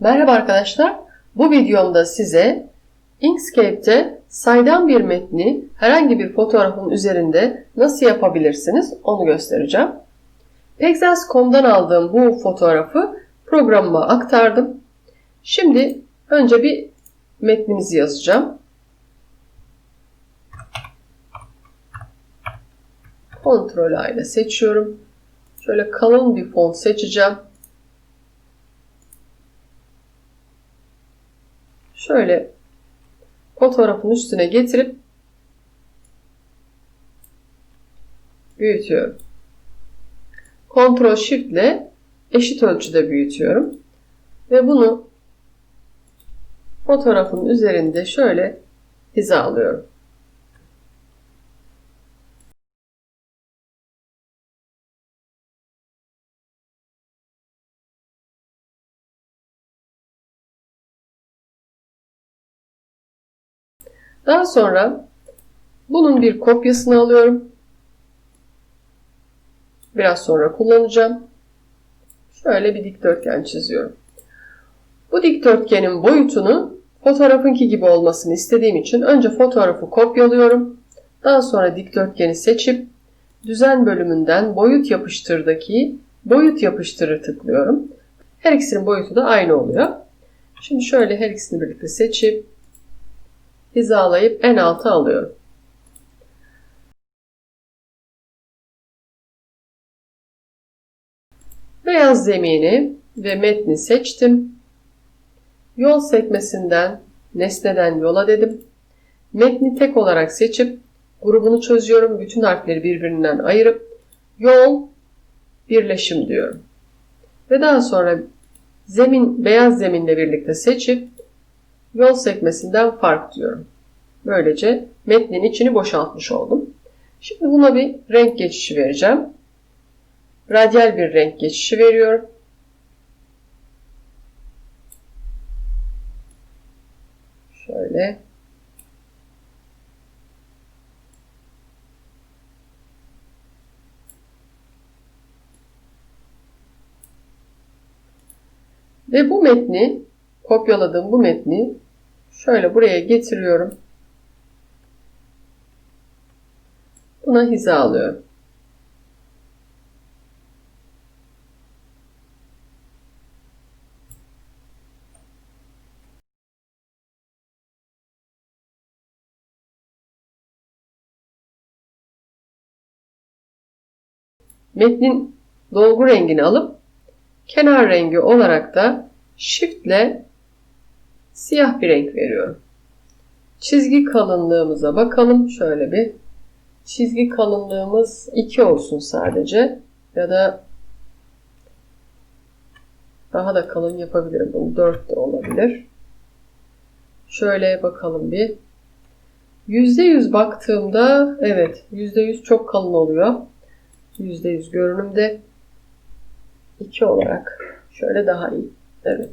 Merhaba arkadaşlar. Bu videomda size Inkscape'te saydam bir metni herhangi bir fotoğrafın üzerinde nasıl yapabilirsiniz onu göstereceğim. Pexels.com'dan aldığım bu fotoğrafı programıma aktardım. Şimdi önce bir metnimizi yazacağım. Ctrl A ile seçiyorum. Şöyle kalın bir font seçeceğim. Şöyle fotoğrafın üstüne getirip büyütüyorum. Ctrl Shift ile eşit ölçüde büyütüyorum. Ve bunu fotoğrafın üzerinde şöyle hizalıyorum. Daha sonra bunun bir kopyasını alıyorum. Biraz sonra kullanacağım. Şöyle bir dikdörtgen çiziyorum. Bu dikdörtgenin boyutunu fotoğrafınki gibi olmasını istediğim için önce fotoğrafı kopyalıyorum. Daha sonra dikdörtgeni seçip düzen bölümünden boyut yapıştırdaki boyut yapıştırı tıklıyorum. Her ikisinin boyutu da aynı oluyor. Şimdi şöyle her ikisini birlikte seçip hizalayıp en alta alıyorum. Beyaz zemini ve metni seçtim. Yol sekmesinden nesneden yola dedim. Metni tek olarak seçip grubunu çözüyorum. Bütün harfleri birbirinden ayırıp yol birleşim diyorum. Ve daha sonra zemin beyaz zeminle birlikte seçip yol sekmesinden fark diyorum. Böylece metnin içini boşaltmış oldum. Şimdi buna bir renk geçişi vereceğim. Radyal bir renk geçişi veriyorum. Şöyle. Ve bu metni, kopyaladığım bu metni şöyle buraya getiriyorum. Buna hiza alıyorum. Metnin dolgu rengini alıp kenar rengi olarak da Shift ile siyah bir renk veriyorum. Çizgi kalınlığımıza bakalım. Şöyle bir çizgi kalınlığımız 2 olsun sadece. Ya da daha da kalın yapabilirim. Bu 4 de olabilir. Şöyle bakalım bir. %100 baktığımda evet %100 çok kalın oluyor. %100 görünümde 2 olarak şöyle daha iyi. Evet.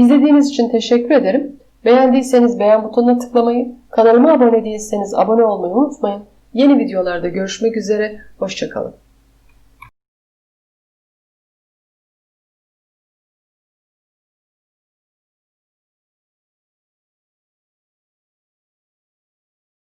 İzlediğiniz için teşekkür ederim. Beğendiyseniz beğen butonuna tıklamayı, kanalıma abone değilseniz abone olmayı unutmayın. Yeni videolarda görüşmek üzere, hoşçakalın.